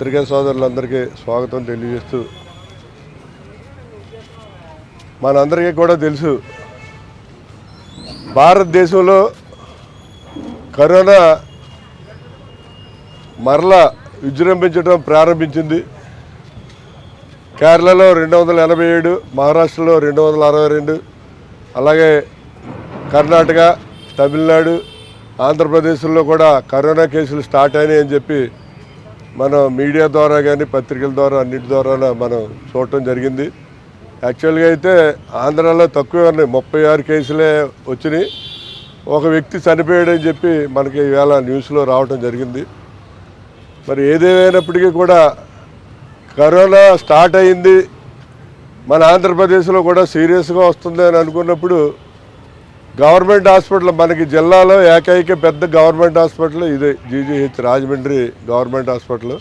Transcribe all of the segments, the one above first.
పత్రికా సోదరులందరికీ స్వాగతం తెలియజేస్తూ మనందరికీ కూడా తెలుసు భారతదేశంలో కరోనా మరలా విజృంభించడం ప్రారంభించింది. కేరళలో రెండు వందల ఎనభై ఏడు మహారాష్ట్రలో రెండు వందల అరవై రెండు అలాగే కర్ణాటక తమిళనాడు ఆంధ్రప్రదేశ్లో కూడా కరోనా కేసులు స్టార్ట్ అయినాయి అని చెప్పి మనం మీడియా ద్వారా కానీ పత్రికల ద్వారా అన్నిటి ద్వారా మనం చూడటం జరిగింది. యాక్చువల్గా అయితే ఆంధ్రాలో తక్కువ ఉన్నాయి. ముప్పై ఆరు కేసులే వచ్చినాయి. ఒక వ్యక్తి చనిపోయాడని చెప్పి మనకి ఈవేళ న్యూస్లో రావటం జరిగింది. మరి ఏదేమైనప్పటికీ కూడా కరోనా స్టార్ట్ అయింది. మన ఆంధ్రప్రదేశ్లో కూడా సీరియస్గా వస్తుంది అని అనుకున్నప్పుడు గవర్నమెంట్ హాస్పిటల్ మనకి జిల్లాలో ఏకైక పెద్ద గవర్నమెంట్ హాస్పిటల్ ఇదే జీజీహెచ్ రాజమండ్రి గవర్నమెంట్ హాస్పిటల్.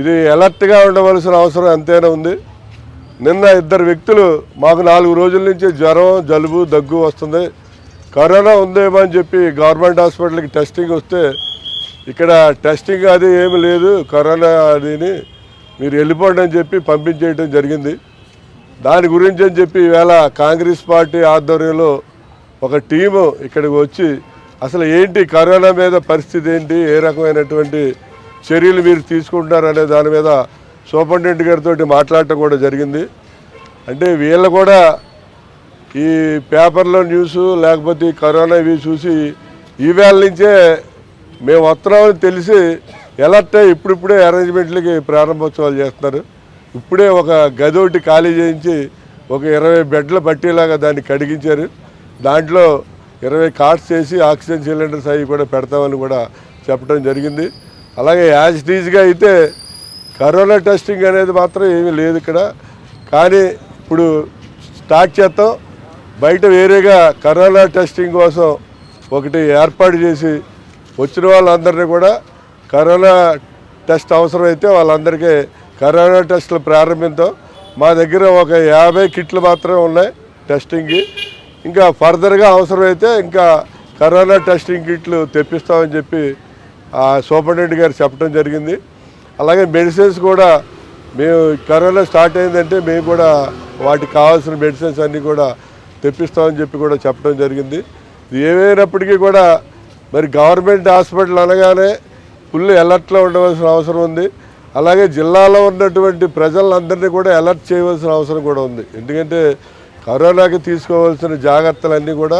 ఇది అలర్ట్గా ఉండవలసిన అవసరం ఎంతైనా ఉంది. నిన్న ఇద్దరు వ్యక్తులు మాకు నాలుగు రోజుల నుంచి జ్వరం జలుబు దగ్గు వస్తుంది. కరోనా ఉందేమో అని చెప్పి గవర్నమెంట్ హాస్పిటల్కి టెస్టింగ్ వస్తే ఇక్కడ టెస్టింగ్ అది ఏమి లేదు. కరోనా అదిని మీరు వెళ్ళిపోండి అని చెప్పి పంపించేయడం జరిగింది. దాని గురించి అని చెప్పి ఈవేళ కాంగ్రెస్ పార్టీ ఆధ్వర్యంలో ఒక టీము ఇక్కడికి వచ్చి అసలు ఏంటి కరోనా మీద పరిస్థితి ఏంటి? ఏ రకమైనటువంటి చర్యలు మీరు తీసుకుంటున్నారు అనే దాని మీద సూపరింటెండెంట్ గారితో మాట్లాడటం కూడా జరిగింది. అంటే వీళ్ళు కూడా ఈ పేపర్లో న్యూస్ లేకపోతే కరోనా ఇవి చూసి ఈవేళ నుంచే మేము వస్తున్నామని తెలిసి ఎలర్ట్ అయ్యి ఇప్పుడిప్పుడే అరేంజ్మెంట్లకి ప్రారంభోత్సవాలు చేస్తున్నారు. ఇప్పుడే ఒక గది ఒకటి ఖాళీ చేయించి ఒక ఇరవై బెడ్ల పట్టేలాగా దాన్ని కడిగించారు. దాంట్లో ఇరవై కార్డ్స్ చేసి ఆక్సిజన్ సిలిండర్స్ అవి కూడా పెడతామని కూడా చెప్పడం జరిగింది. అలాగే యాజ్ టీజ్గా అయితే కరోనా టెస్టింగ్ అనేది మాత్రం ఏమీ లేదు ఇక్కడ. కానీ ఇప్పుడు స్టార్ట్ చేస్తాం. బయట వేరేగా కరోనా టెస్టింగ్ కోసం ఒకటి ఏర్పాటు చేసి వచ్చిన వాళ్ళందరినీ కూడా కరోనా టెస్ట్ అవసరమైతే వాళ్ళందరికీ కరోనా టెస్టులు ప్రారంభిద్దాం. మా దగ్గర ఒక యాభై కిట్లు మాత్రమే ఉన్నాయి టెస్టింగ్కి. ఇంకా ఫర్దర్గా అవసరమైతే ఇంకా కరోనా టెస్టింగ్ కిట్లు తెప్పిస్తామని చెప్పి సూపరింటెండెంట్ గారు చెప్పడం జరిగింది. అలాగే మెడిసిన్స్ కూడా మేము కరోనా స్టార్ట్ అయిందంటే మేము కూడా వాటికి కావాల్సిన మెడిసిన్స్ అన్నీ కూడా తెప్పిస్తామని చెప్పి కూడా చెప్పడం జరిగింది. ఏమైనప్పటికీ కూడా మరి గవర్నమెంట్ హాస్పిటల్ అనగానే ఫుల్ అలర్ట్లో ఉండవలసిన అవసరం ఉంది. అలాగే జిల్లాలో ఉన్నటువంటి ప్రజలందరినీ కూడా అలర్ట్ చేయవలసిన అవసరం కూడా ఉంది. ఎందుకంటే కరోనాకి తీసుకోవాల్సిన జాగ్రత్తలన్నీ కూడా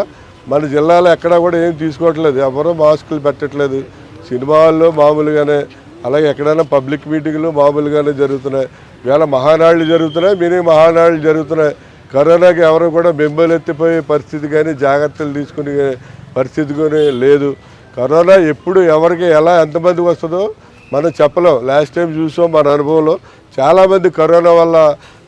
మన జిల్లాలో ఎక్కడా కూడా ఏం తీసుకోవట్లేదు. ఎవరూ మాస్కులు పెట్టట్లేదు. సినిమాల్లో మామూలుగానే అలాగే ఎక్కడైనా పబ్లిక్ మీటింగ్లు మామూలుగానే జరుగుతున్నాయి. ఇవాళ మహానాళ్ళు జరుగుతున్నాయి మినీ మహానాళ్ళు జరుగుతున్నాయి. కరోనాకి ఎవరు కూడా బెంబలెత్తిపోయే పరిస్థితి కానీ జాగ్రత్తలు తీసుకునే పరిస్థితి కానీ లేదు. కరోనా ఎప్పుడు ఎవరికి ఎలా ఎంతమందికి వస్తుందో మనం చెప్పలేం. లాస్ట్ టైం చూసాం మన అనుభవంలో. చాలామంది కరోనా వల్ల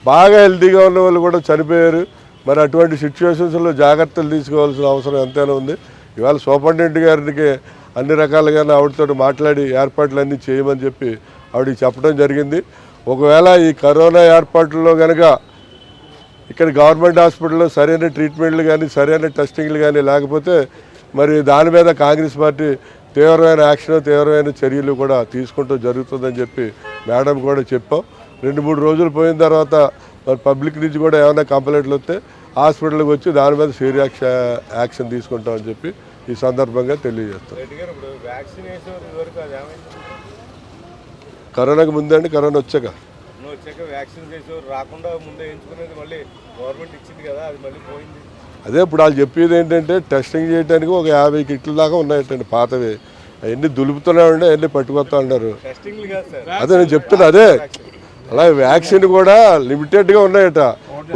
బాగా హెల్తీగా ఉన్న వాళ్ళు కూడా చనిపోయారు. మరి అటువంటి సిచ్యువేషన్స్లో జాగ్రత్తలు తీసుకోవాల్సిన అవసరం ఎంతైనా ఉంది. ఇవాళ సూపరింటెండెంట్ గారికి అన్ని రకాలుగా ఆవిడతో మాట్లాడి ఏర్పాట్లు అన్నీ చేయమని చెప్పి ఆవిడకి చెప్పడం జరిగింది. ఒకవేళ ఈ కరోనా ఏర్పాట్లలో కనుక ఇక్కడ గవర్నమెంట్ హాస్పిటల్లో సరైన ట్రీట్మెంట్లు కానీ సరైన టెస్టింగ్లు కానీ లేకపోతే మరి దాని మీద కాంగ్రెస్ పార్టీ తీవ్రమైన యాక్షన్ తీవ్రమైన చర్యలు కూడా తీసుకుంటూ జరుగుతుందని చెప్పి మేడం కూడా చెప్పాం. రెండు మూడు రోజులు పోయిన తర్వాత మరి పబ్లిక్ నుంచి కూడా ఏమైనా కంప్లైంట్లు వస్తే హాస్పిటల్కి వచ్చి దాని మీద సీరియస్ యాక్షన్ తీసుకుంటామని చెప్పి ఈ సందర్భంగా తెలియజేస్తాం. కరోనాకి ముందే అండి కరోనా వచ్చాక. నువ్వు వచ్చాక వ్యాక్సిన్ చేసేవారు రాకుండా ముందే వేయించుకునేది మళ్ళీ గవర్నమెంట్ ఇచ్చింది కదా అది మళ్ళీ పోయింది. అదే ఇప్పుడు వాళ్ళు చెప్పేది ఏంటంటే టెస్టింగ్ చేయడానికి ఒక యాభై కిట్ల దాకా ఉన్నాయటండి పాతవి. అవన్నీ దులుపుతూనే ఉండే అవన్నీ పట్టుకొస్తా ఉన్నారు అదే నేను చెప్తున్నా అదే. అలాగే వ్యాక్సిన్ కూడా లిమిటెడ్గా ఉన్నాయట.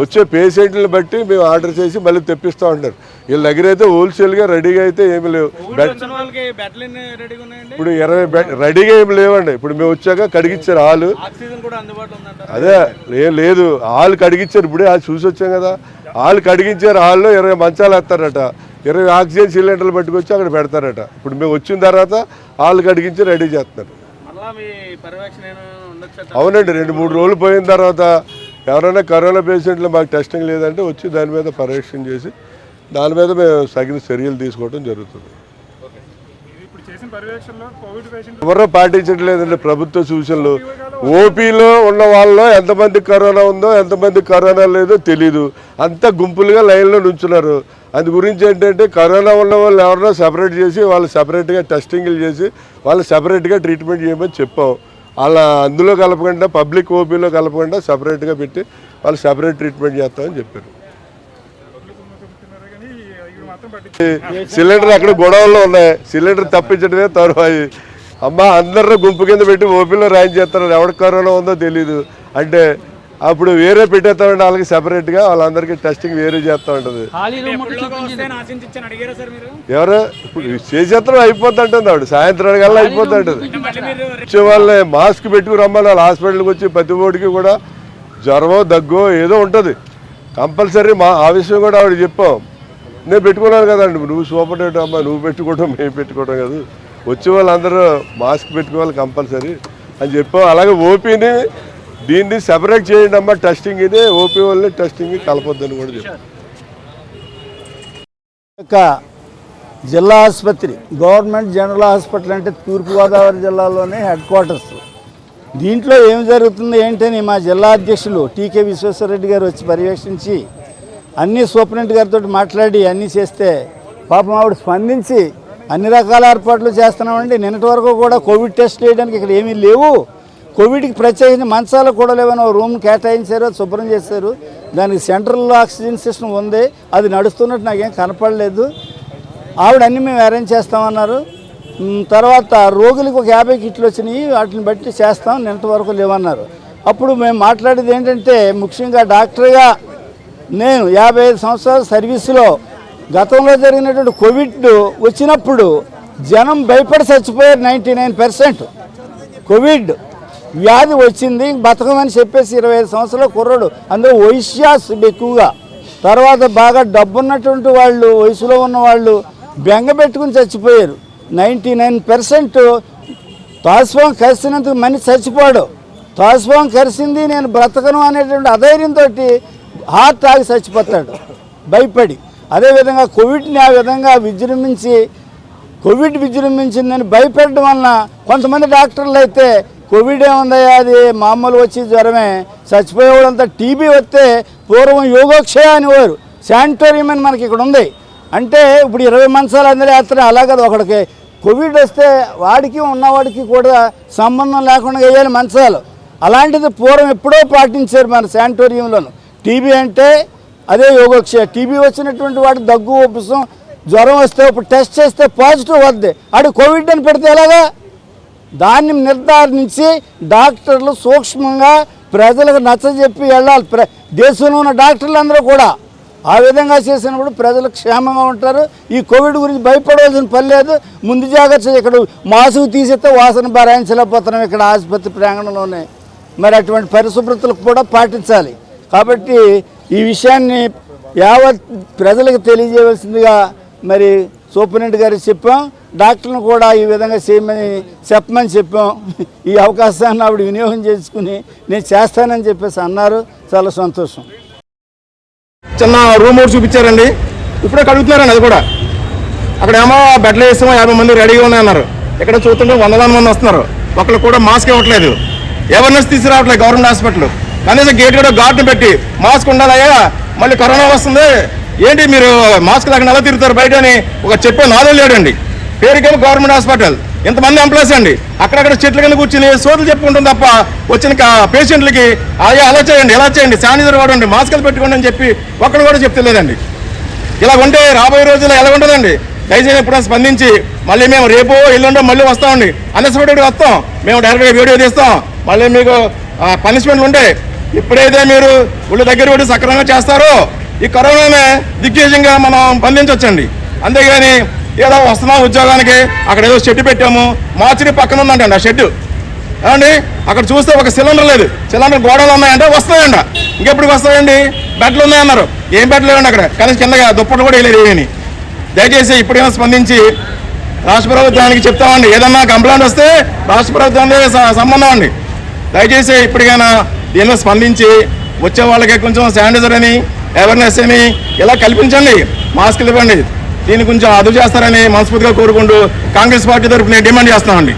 వచ్చే పేషెంట్లను బట్టి మేము ఆర్డర్ చేసి మళ్ళీ తెప్పిస్తూ ఉంటారు. వీళ్ళ దగ్గర అయితే హోల్సేల్గా రెడీగా అయితే ఏమి లేవు. ఇప్పుడు ఇరవై బెడ్ రెడీగా ఏమి లేవండి. ఇప్పుడు మేము వచ్చాక కడిగిచ్చారు హాలు. అదే ఏం లేదు. హాల్ కడిగించారు ఇప్పుడే హాల్ చూసి వచ్చాం కదా. హాల్ కడిగించారు హాల్లో ఇరవై మంచాలు వేస్తారట. ఇరవై ఆక్సిజన్ సిలిండర్లు పట్టుకొచ్చి అక్కడ పెడతారట. ఇప్పుడు మేము వచ్చిన తర్వాత హాల్ కడిగించి రెడీ చేస్తున్నారు. అవునండి. రెండు మూడు రోజులు పోయిన తర్వాత ఎవరైనా కరోనా పేషెంట్లు మాకు టెస్టింగ్ లేదంటే వచ్చి దాని మీద పరీక్షణ చేసి దాని మీద మేము తగిన చర్యలు తీసుకోవడం జరుగుతుంది. ఎవరో పాటించట్లేదండి ప్రభుత్వ సూచనలు. ఓపీలో ఉన్న వాళ్ళలో ఎంతమంది కరోనా ఉందో ఎంతమంది కరోనా లేదో తెలీదు. అంతా గుంపులుగా లైన్లో నుంచున్నారు. అందు గురించి ఏంటంటే కరోనా ఉన్న వాళ్ళు ఎవరినో సపరేట్ చేసి వాళ్ళు సెపరేట్గా టెస్టింగ్లు చేసి వాళ్ళు సెపరేట్గా ట్రీట్మెంట్ చేయమని చెప్పాం. అలా అందులో కలపకుండా పబ్లిక్ ఓపీలో కలపకుండా సపరేట్గా పెట్టి వాళ్ళు సపరేట్ ట్రీట్మెంట్ చేస్తామని చెప్పారు. సిలిండర్ అక్కడ గొడవల్లో ఉన్నాయి. సిలిండర్ తప్పించడమే తరువాయి. అమ్మ అందరిని గుంపు కింద పెట్టి ఓపీలో ర్యాంక్ చేస్తారు ఎవరికి కరోనా ఉందో తెలీదు. అంటే అప్పుడు వేరే పెట్టేస్తామంటే వాళ్ళకి సెపరేట్గా వాళ్ళందరికీ టెస్టింగ్ వేరే చేస్తూ ఉంటుంది. ఎవరు? ఇప్పుడు చేసేత్తనం అయిపోతుంటుంది ఆవిడ సాయంత్రం కల్లా అయిపోతుంటుంది. వచ్చే వాళ్ళని మాస్క్ పెట్టుకు రమ్మని వాళ్ళ హాస్పిటల్కి వచ్చి ప్రతి ఓడికి కూడా జ్వరమో దగ్గో ఏదో ఉంటుంది. కంపల్సరీ మా ఆ విషయం కూడా ఆవిడ చెప్పాం. నేను పెట్టుకున్నాను కదండి. నువ్వు సూపర్ అమ్మా నువ్వు పెట్టుకోవడం మేము పెట్టుకోవడం కాదు. వచ్చే వాళ్ళందరూ మాస్క్ పెట్టుకోవాలి కంపల్సరీ అని చెప్పాం. అలాగే ఓపీని దీన్ని సెపరేట్ చేయండి అమ్మా. టెస్టింగ్ ఇది. ఓపీ వాళ్ళని టెస్టింగ్ కలపొద్దని కూడా చెప్పారు జిల్లా ఆసుపత్రి గవర్నమెంట్ జనరల్ హాస్పిటల్ అంటే తూర్పుగోదావరి జిల్లాలోనే హెడ్ క్వార్టర్స్ దీంట్లో ఏం జరుగుతుంది ఏంటని మా జిల్లా అధ్యక్షులు టీకే విశ్వేశ్వరరెడ్డి గారు వచ్చి పర్యవేక్షించి అన్ని సూపరింటెండెంట్ గారితో మాట్లాడి అన్నీ చేస్తే పాపం ఆవిడ స్పందించి అన్ని రకాల ఏర్పాట్లు చేస్తున్నామండి. నిన్నటి వరకు కూడా కోవిడ్ టెస్ట్ చేయడానికి ఇక్కడ ఏమీ లేవు. కోవిడ్కి ప్రత్యేకించి మంచాలు కూడా లేవని రూమ్ కేటాయించారు అది శుభ్రం చేశారు. దానికి సెంట్రల్ ఆక్సిజన్ సిస్టమ్ ఉంది అది నడుస్తున్నట్టు నాకేం కనపడలేదు. ఆవిడ అన్నీ మేము అరేంజ్ చేస్తామన్నారు. తర్వాత రోగులకు ఒక యాభై కిట్లు వచ్చినాయి వాటిని బట్టి చేస్తాం నిన్నటి వరకు లేవన్నారు. అప్పుడు మేము మాట్లాడేది ఏంటంటే ముఖ్యంగా డాక్టర్గా నేను యాభై ఐదు సంవత్సరాల సర్వీసులో గతంలో జరిగినటువంటి కోవిడ్ వచ్చినప్పుడు జనం భయపడి చచ్చిపోయారు నైంటీ నైన్ పర్సెంట్. కోవిడ్ వ్యాధి వచ్చింది బతకమని చెప్పేసి ఇరవై ఐదు సంవత్సరాల కుర్రాడు. అందులో వైశ్యాస్ ఎక్కువగా. తర్వాత బాగా డబ్బున్నటువంటి వాళ్ళు వయసులో ఉన్న వాళ్ళు బెంగ పెట్టుకుని చచ్చిపోయారు. నైంటీ నైన్ పర్సెంట్ తాస్వం కరిసినందుకు మనిషి చచ్చిపోడు. తాస్వం కరిసింది నేను బ్రతకను అనేటువంటి అధైర్యంతో హార్ట్ ఆగి చచ్చిపోతాడు. భయపడి. అదేవిధంగా కోవిడ్ని ఆ విధంగా విజృంభించి కోవిడ్ విజృంభించిందని భయపెట్టడం వలన కొంతమంది డాక్టర్లు అయితే కోవిడ్ ఏముందయ్యా అది? మామూలు వచ్చి జ్వరమే. చచ్చిపోయేవాళ్ళంతా టీబీ వస్తే పూర్వం యోగోక్షయ అనేవారు. శానిటోరియం అని మనకి ఇక్కడ ఉంది. అంటే ఇప్పుడు ఇరవై మంచాలు అందరూ వేస్తారు అలా కదా ఒకడికి కోవిడ్ వస్తే వాడికి ఉన్నవాడికి కూడా సంబంధం లేకుండా వేయాలి మంచాలు. అలాంటిది పూర్వం ఎప్పుడో పాటించారు మన శానిటోరియంలోను టీబీ అంటే అదే యోగోక్షయ. టీబీ వచ్చినటువంటి వాడు దగ్గు ఉపసం జ్వరం వస్తే ఇప్పుడు టెస్ట్ చేస్తే పాజిటివ్ వద్ది. ఆడు కోవిడ్ అని పెడితే ఎలాగా? దాన్ని నిర్ధారించి డాక్టర్లు సూక్ష్మంగా ప్రజలకు నచ్చజెప్పి వెళ్ళాలి. ప్ర దేశంలో ఉన్న డాక్టర్లు అందరూ కూడా ఆ విధంగా చేసినప్పుడు ప్రజలు క్షేమంగా ఉంటారు. ఈ కోవిడ్ గురించి భయపడవలసిన పని లేదు. ముందు జాగ్రత్త ఇక్కడ మాసుకు తీసేస్తే వాసన భరాయించలేకపోతున్నాం ఇక్కడ ఆసుపత్రి ప్రాంగణంలోనే. మరి అటువంటి పరిశుభ్రతలు కూడా పాటించాలి. కాబట్టి ఈ విషయాన్ని యావత్ ప్రజలకు తెలియజేయవలసిందిగా మరి సూపరింటెండెంట్ గారికి చెప్పాం. డాక్టర్లను కూడా ఈ విధంగా చేయమని చెప్పమని చెప్పాం. ఈ అవకాశాన్ని ఆవిడ వినియోగం చేసుకుని నేను చేస్తానని చెప్పేసి అన్నారు. చాలా సంతోషం. చిన్న రూమ్ ఒకటి చూపించారండి. ఇప్పుడే కడుగుతున్నారండి అది కూడా. అక్కడ ఏమో బెడ్లు వేసామో యాభై మంది రెడీగా ఉన్నాయన్నారు. ఇక్కడ చూస్తుంటే వందలాది మంది వస్తున్నారు. ఒకళ్ళు కూడా మాస్క్ ఇవ్వట్లేదు. అవేర్నెస్ తీసుకురావట్లేదు గవర్నమెంట్ హాస్పిటల్. కనీసం గేట్ కూడా గార్డును పెట్టి మాస్క్ ఉండాలయ్యా. మళ్ళీ కరోనా వస్తుంది. ఏంటి మీరు మాస్క్ లేకుండా ఎలా తిరుగుతారు బయట అని ఒక చెప్పే నాలుగు లేడండి. పేరుకేమో గవర్నమెంట్ హాస్పిటల్. ఇంతమంది ఎంప్లాయీస్ అండి. అక్కడక్కడ చెట్ల కింద కూర్చుని సోదలు చెప్పుకుంటుంది తప్ప వచ్చిన పేషెంట్లకి అయ్యా అలా చేయండి ఎలా చేయండి శానిటైజర్ వాడండి మాస్కులు పెట్టుకోండి అని చెప్పి ఒక్కడు కూడా చెప్తలేదండి. ఇలా ఉంటే రాబోయే రోజుల్లో ఎలా ఉంటుందండి? దయచేసి ఎప్పుడైనా స్పందించి మళ్ళీ మేము రేపు ఎల్లుండో మళ్ళీ వస్తామండి. అన్ఎస్పెక్టెడ్ వస్తాం. మేము డైరెక్ట్గా వీడియో తీస్తాం. మళ్ళీ మీకు పనిష్మెంట్లు ఉంటే ఎప్పుడైతే మీరు ఒళ్ళు దగ్గర పెట్టి సక్రమంగా చేస్తారో ఈ కరోనానే దిగ్గేజంగా మనం బంధించవచ్చండి అంతేగాని ఏదో వస్తున్నాం ఉద్యోగానికి అక్కడ ఏదో షెడ్ పెట్టాము మార్చిడి పక్కన ఉందంటండి ఆ షెడ్ ఏమండి? అక్కడ చూస్తే ఒక సిలిండర్ లేదు. సిలిండర్ గోడలు ఉన్నాయంటే వస్తాయంట. ఇంకెప్పుడు వస్తాయండి? బెడ్లు ఉన్నాయన్నారు. ఏం బెడ్లు లేవండి అక్కడ. కనీసం కిందగా దుప్పట్లు కూడా వేయలేదు ఏమని దయచేసి ఇప్పుడైనా స్పందించి రాష్ట్ర ప్రభుత్వానికి చెప్తామండి. ఏదన్నా కంప్లైంట్ వస్తే రాష్ట్ర ప్రభుత్వానికి సంబంధం అండి. దయచేసి ఇప్పటికైనా దీనిలో స్పందించి వచ్చే వాళ్ళకి కొంచెం శానిటైజర్ అని అవేర్నెస్ అని ఇలా కల్పించండి. మాస్కులు ఇవ్వండి. దీని కొంచెం అదుపు చేస్తారని మనస్ఫూర్తిగా కోరుకుంటూ కాంగ్రెస్ పార్టీ తరఫున డిమాండ్ చేస్తామండి